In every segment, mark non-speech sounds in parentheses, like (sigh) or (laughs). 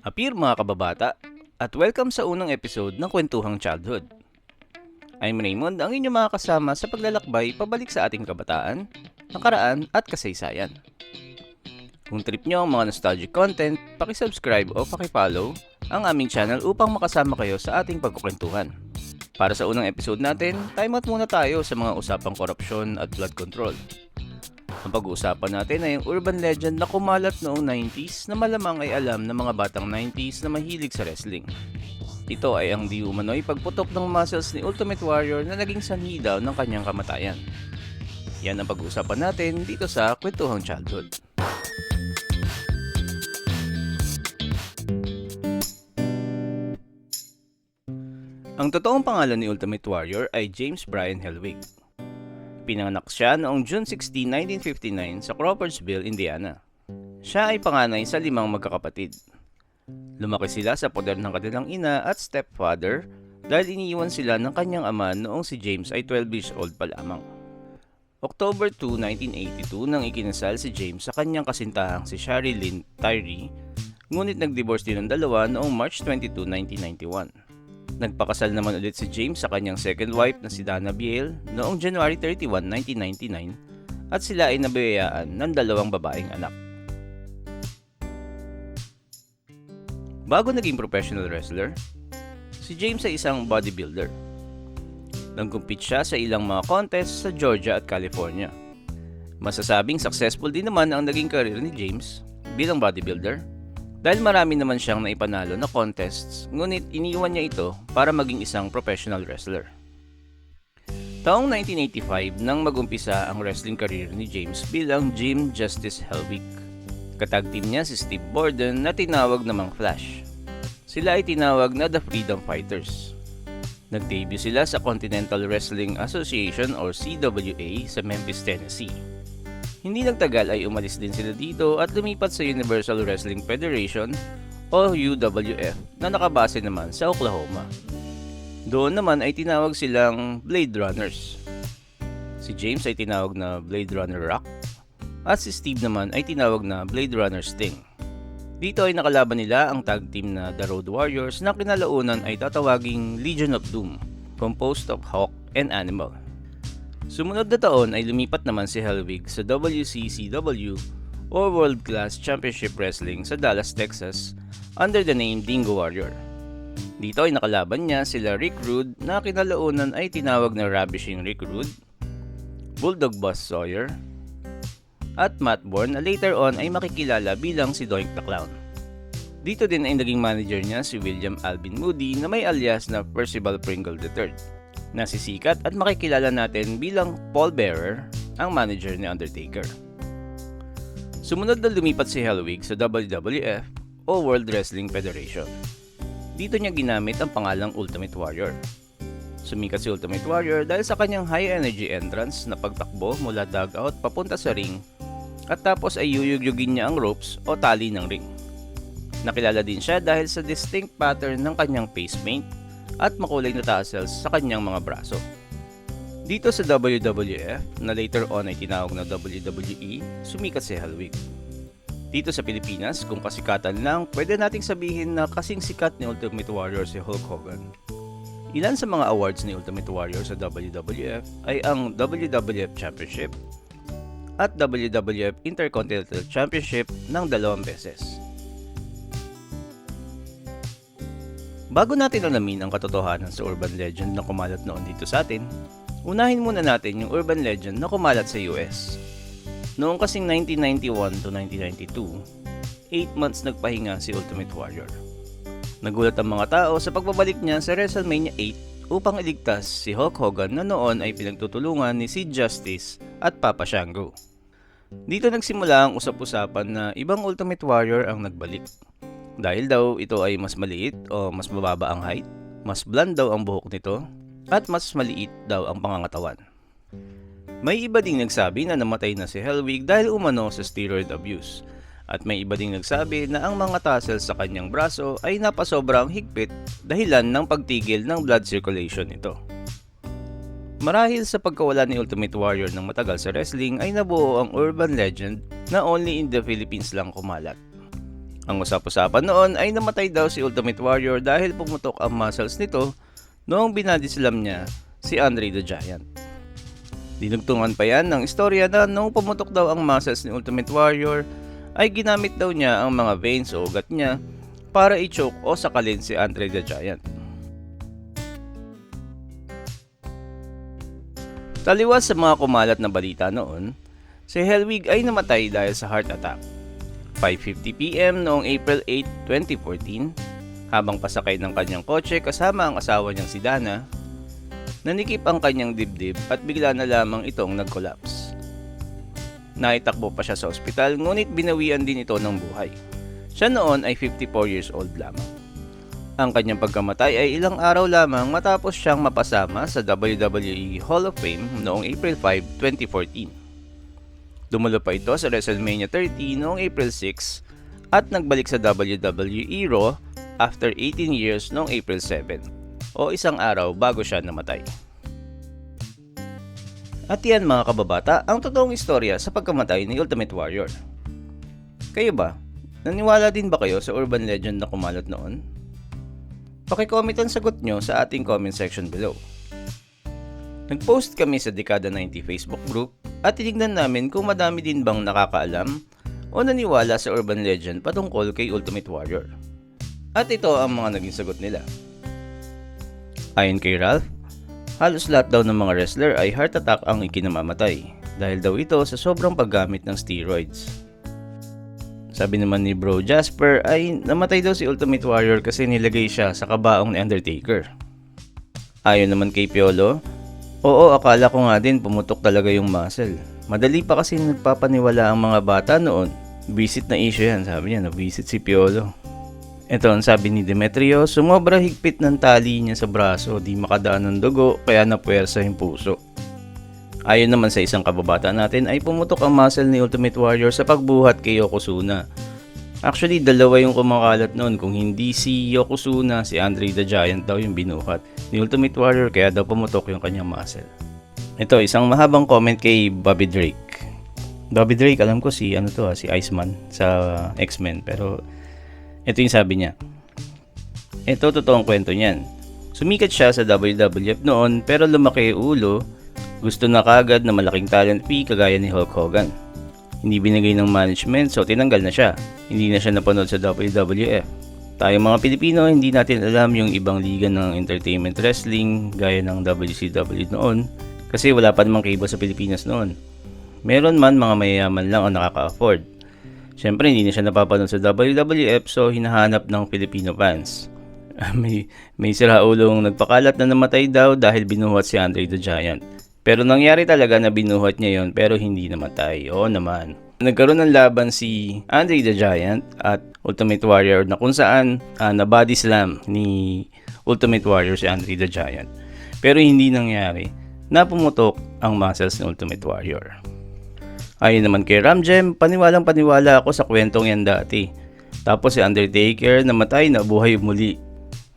Appear mga kababata at welcome sa unang episode ng Kwentuhang Childhood. I'm Raymond, ang inyong mga kasama sa paglalakbay pabalik sa ating kabataan, nakaraan at kasaysayan. Kung trip nyo ang mga nostalgic content, pakisubscribe o pakipollow ang aming channel upang makasama kayo sa ating pagkukwentuhan. Para sa unang episode natin, time out muna tayo sa mga usapang korupsyon at blood control. Ang pag-uusapan natin ay ang urban legend na kumalat noong 90s na malamang ay alam ng mga batang 90s na mahilig sa wrestling. Ito ay ang di umano'y pagputok ng muscles ni Ultimate Warrior na naging sanhi daw ng kanyang kamatayan. Yan ang pag-uusapan natin dito sa Kwentuhang Childhood. Ang totoong pangalan ni Ultimate Warrior ay James Bryan Helwig. Pinanganak siya noong June 16, 1959 sa Crawfordsville, Indiana. Siya ay panganay sa limang magkakapatid. Lumaki sila sa poder ng kanilang ina at stepfather dahil iniiwan sila ng kanyang ama noong si James ay 12 years old pa lamang. October 2, 1982 nang ikinasal si James sa kanyang kasintahang si Shari Lynn Tyree, ngunit nag-divorce din ng dalawa noong March 22, 1991. Nagpakasal naman ulit si James sa kanyang second wife na si Dana Biel noong January 31, 1999 at sila ay nabiyayaan ng dalawang babaeng anak. Bago naging professional wrestler, si James ay isang bodybuilder. Nag-compete siya sa ilang mga contests sa Georgia at California. Masasabing successful din naman ang naging career ni James bilang bodybuilder dahil marami naman siyang naipanalo na contests ngunit iniwan niya ito para maging isang professional wrestler. Taong 1985 nang magumpisa ang wrestling career ni James bilang Jim Justice Helwig. Katag team niya si Steve Borden na tinawag namang Flash. Sila ay tinawag na The Freedom Fighters. Nag-debut sila sa Continental Wrestling Association or CWA sa Memphis, Tennessee. Hindi nagtagal ay umalis din sila dito at lumipat sa Universal Wrestling Federation o UWF na nakabase naman sa Oklahoma. Doon naman ay tinawag silang Blade Runners. Si James ay tinawag na Blade Runner Rock at si Steve naman ay tinawag na Blade Runner Sting. Dito ay nakalaban nila ang tag team na The Road Warriors na kinalaunan ay tatawaging Legion of Doom, composed of Hawk and Animal. Sumunod na taon ay lumipat naman si Helwig sa WCCW o World Class Championship Wrestling sa Dallas, Texas under the name Dingo Warrior. Dito ay nakalaban niya sila Rick Rude na kinalaunan ay tinawag na Ravishing Rick Rude, Bulldog Buzz Sawyer, at Matt Bourne na later on ay makikilala bilang si Doink the Clown. Dito din ay naging manager niya si William Alvin Moody na may alias na Percival Pringle III na sisikat at makikilala natin bilang Paul Bearer, ang manager ni Undertaker. Sumunod na lumipat si Helwig sa WWF o World Wrestling Federation. Dito niya ginamit ang pangalang Ultimate Warrior. Sumikat si Ultimate Warrior dahil sa kanyang high energy entrance na pagtakbo mula dugout papunta sa ring at tapos ay yuyugyugin niya ang ropes o tali ng ring. Nakilala din siya dahil sa distinct pattern ng kanyang face paint at makulay na tassels sa kanyang mga braso. Dito sa WWF, na later on ay tinawag na WWE, sumikat si Helwig. Dito sa Pilipinas, kung kasikatan lang, pwede nating sabihin na kasing sikat ni Ultimate Warrior si Hulk Hogan. Ilan sa mga awards ni Ultimate Warrior sa WWF ay ang WWF Championship at WWF Intercontinental Championship ng dalawang beses. Bago natin alamin ang katotohanan sa urban legend na kumalat noon dito sa atin, unahin muna natin yung urban legend na kumalat sa US. Noong kasing 1991 to 1992, 8 months nagpahinga si Ultimate Warrior. Nagulat ang mga tao sa pagbabalik niya sa WrestleMania 8 upang iligtas si Hulk Hogan na noon ay pinagtutulungan ni Sid Justice at Papa Shango. Dito nagsimula ang usap-usapan na ibang Ultimate Warrior ang nagbalik. Dahil daw ito ay mas maliit o mas mababa ang height, mas bland daw ang buhok nito, at mas maliit daw ang pangangatawan. May iba ding nagsabi na namatay na si Helwig dahil umano sa steroid abuse. At may iba ding nagsabi na ang mga tassels sa kanyang braso ay napasobrang higpit dahilan ng pagtigil ng blood circulation nito. Marahil sa pagkawala ni Ultimate Warrior ng matagal sa wrestling ay nabuo ang urban legend na only in the Philippines lang kumalat. Ang usap-usapan noon ay namatay daw si Ultimate Warrior dahil pumutok ang muscles nito noong binadislam niya si Andre the Giant. Dinugtungan pa yan ng istorya na nung pumutok daw ang muscles ni Ultimate Warrior ay ginamit daw niya ang mga veins o ugat niya para i-choke o sakalin si Andre the Giant. Taliwas sa mga kumalat na balita noon, si Helwig ay namatay dahil sa heart attack. 5.50pm noong April 8, 2014, habang pasakay ng kanyang kotse kasama ang asawa niyang si Dana, nanikip ang kanyang dibdib at bigla na lamang itong nag-collapse. Naitakbo pa siya sa ospital ngunit binawian din ito ng buhay. Siya noon ay 54 years old lamang. Ang kanyang pagkamatay ay ilang araw lamang matapos siyang mapasama sa WWE Hall of Fame noong April 5, 2014. Dumulo pa ito sa WrestleMania 30 noong April 6 at nagbalik sa WWE Raw after 18 years noong April 7 o isang araw bago siya namatay. At yan mga kababata ang totoong istorya sa pagkamatay ni Ultimate Warrior. Kayo ba? Naniwala din ba kayo sa urban legend na kumalat noon? Pakicomment ang sagot nyo sa ating comment section below. Nag-post kami sa Dekada 90 Facebook group at tinignan namin kung madami din bang nakakaalam o naniwala sa urban legend patungkol kay Ultimate Warrior. At ito ang mga naging sagot nila. Ayon kay Ralph, halos lahat daw ng mga wrestler ay heart attack ang ikinamamatay dahil daw ito sa sobrang paggamit ng steroids. Sabi naman ni Bro Jasper ay namatay daw si Ultimate Warrior kasi nilagay siya sa kabaong ni Undertaker. Ayon naman kay Piolo, oo akala ko nga din pumutok talaga yung muscle. Madali pa kasi nagpapaniwala ang mga bata noon. Visit na issue yan, sabi niya, na-visit si Piolo. Ito ang sabi ni Demetrio, sumobra higpit ng tali niya sa braso, di makadaan ng dugo, kaya napuwersa yung puso. Ayon naman sa isang kababata natin ay pumutok ang muscle ni Ultimate Warrior sa pagbuhat kay Yokozuna. Actually, dalawa yung kumakalat noon. Kung hindi si Yokozuna, si Andre the Giant daw yung binuhat ni Ultimate Warrior kaya daw pumutok yung kanyang muscle. Ito, isang mahabang comment kay Bobby Drake. Bobby Drake, alam ko si ano to, ah, si Iceman sa X-Men. Pero ito yung sabi niya. Ito totoong kwento niyan. Sumikat siya sa WWF noon pero lumaki ulo gusto na kagad na malaking talent fee kagaya ni Hulk Hogan. Hindi binigay ng management so tinanggal na siya. Hindi na siya napanood sa WWF. Tayong mga Pilipino, hindi natin alam yung ibang liga ng entertainment wrestling gaya ng WCW noon kasi wala pa namang cable sa Pilipinas noon. Meron man mga mayayaman lang ang nakaka-afford. Siyempre hindi na siya napapanood sa WWF so hinahanap ng Filipino fans. (laughs) may, may siraulong nagpakalat na namatay daw dahil binuhat si Andre the Giant. Pero nangyari talaga na binuhat niya yon pero hindi namatay. Oo naman. Nagkaroon ng laban si Andre the Giant at Ultimate Warrior na kung saan uh, na body slam ni Ultimate Warrior si Andre the Giant. Pero hindi nangyari na pumutok ang muscles ni Ultimate Warrior. Ayon naman kay Ramjem, paniwalang paniwala ako sa kwentong yan dati. Tapos si Undertaker namatay na buhay muli.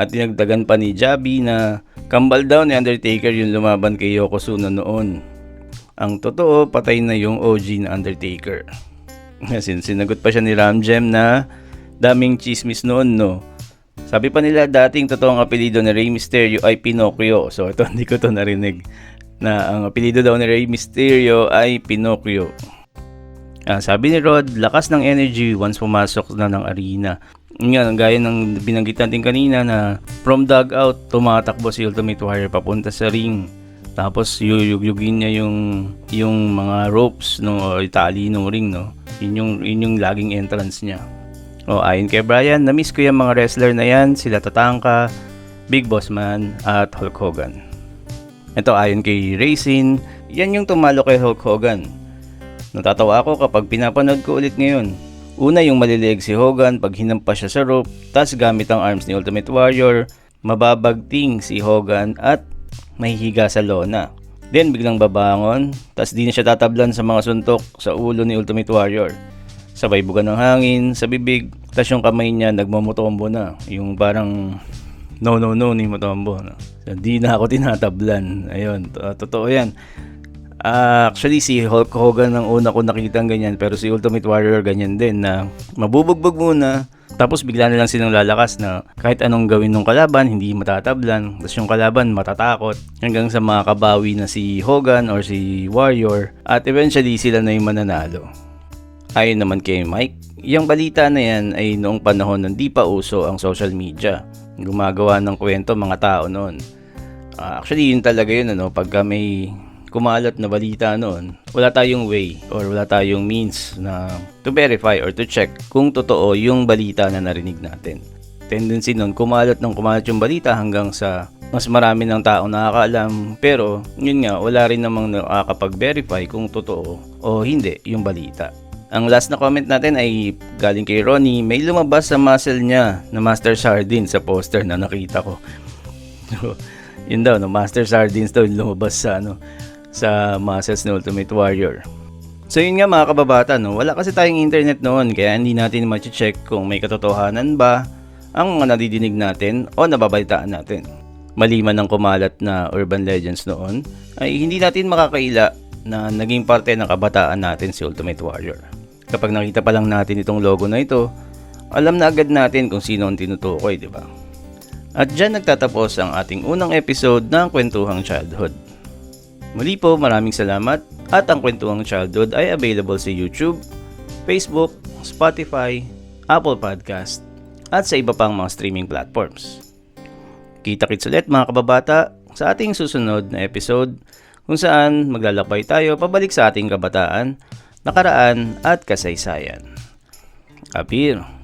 At dinagdagan pa ni Jabi na Kambal daw ni Undertaker yung lumaban kay Yokozuna noon. Ang totoo, patay na yung OG na Undertaker. (laughs) Kasi sinagot pa siya ni Ramjem na daming chismis noon, no? Sabi pa nila dating totoong apelido ni Rey Mysterio ay Pinocchio. So ito (laughs) hindi ko to narinig na ang apelido daw ni Rey Mysterio ay Pinocchio. Ah, sabi ni Rod, lakas ng energy once pumasok na ng arena. Nga, gaya ng binanggit natin kanina na from dugout, tumatakbo si Ultimate Warrior papunta sa ring. Tapos yuyugyugin niya yung yung mga ropes no o tali ng ring no. Yun yung yun yung laging entrance niya. O ayon kay Brian, na-miss ko yung mga wrestler na yan, sila Tatanka, Big Boss Man at Hulk Hogan. Ito ayon kay Racing, yan yung tumalo kay Hulk Hogan. Natatawa ako kapag pinapanood ko ulit ngayon. Una yung malilig si Hogan pag hinampas siya sa rope, tas gamit ang arms ni Ultimate Warrior, mababagting si Hogan at mahihiga sa lona. Then biglang babangon, tas di na siya tatablan sa mga suntok sa ulo ni Ultimate Warrior. Sabay buga ng hangin sa bibig, tas yung kamay niya nagmamotombo na. Yung parang no no no ni Motombo. No? So, di na ako tinatablan. Ayun, to- totoo yan. Ah, actually, si Hulk Hogan ang una ko nakita ganyan, pero si Ultimate Warrior ganyan din na mabubugbog muna, Tapos bigla na lang silang lalakas na kahit anong gawin ng kalaban, hindi matatablan. Tapos yung kalaban matatakot. Hanggang sa makakabawi na si Hogan or si Warrior. At eventually sila na yung mananalo. Ayon naman kay Mike, yung balita na yan ay noong panahon ng di pa uso ang social media. Gumagawa ng kwento mga tao noon. Ah, actually, yun talaga yun, ano, pagka may kumalat na balita noon, wala tayong way or wala tayong means na to verify or to check kung totoo yung balita na narinig natin. Tendency nun, kumalat ng kumalat yung balita hanggang sa mas marami ng tao nakakaalam pero yun nga wala rin namang nakakapag-verify kung totoo o hindi yung balita. Ang last na comment natin ay galing kay Ronnie, may lumabas sa muscle niya na Master Sardine sa poster na nakita ko. (laughs) yun daw, no, Master Sardines daw lumabas sa ano sa muscles ni Ultimate Warrior. So yun nga mga kababata, no? wala kasi tayong internet noon kaya hindi natin ma-check kung may katotohanan ba ang mga nadidinig natin o nababalitaan natin. Maliman ng kumalat na urban legends noon, ay hindi natin makakaila na naging parte ng kabataan natin si Ultimate Warrior. Kapag nakita pa lang natin itong logo na ito, alam na agad natin kung sino ang tinutukoy, di ba? At dyan nagtatapos ang ating unang episode ng Kwentuhang Childhood. Muli po maraming salamat at ang Kwentuhang Childhood ay available sa YouTube, Facebook, Spotify, Apple Podcast at sa iba pang mga streaming platforms. Kita-kits ulit mga kababata sa ating susunod na episode kung saan maglalakbay tayo pabalik sa ating kabataan, nakaraan at kasaysayan. Apir!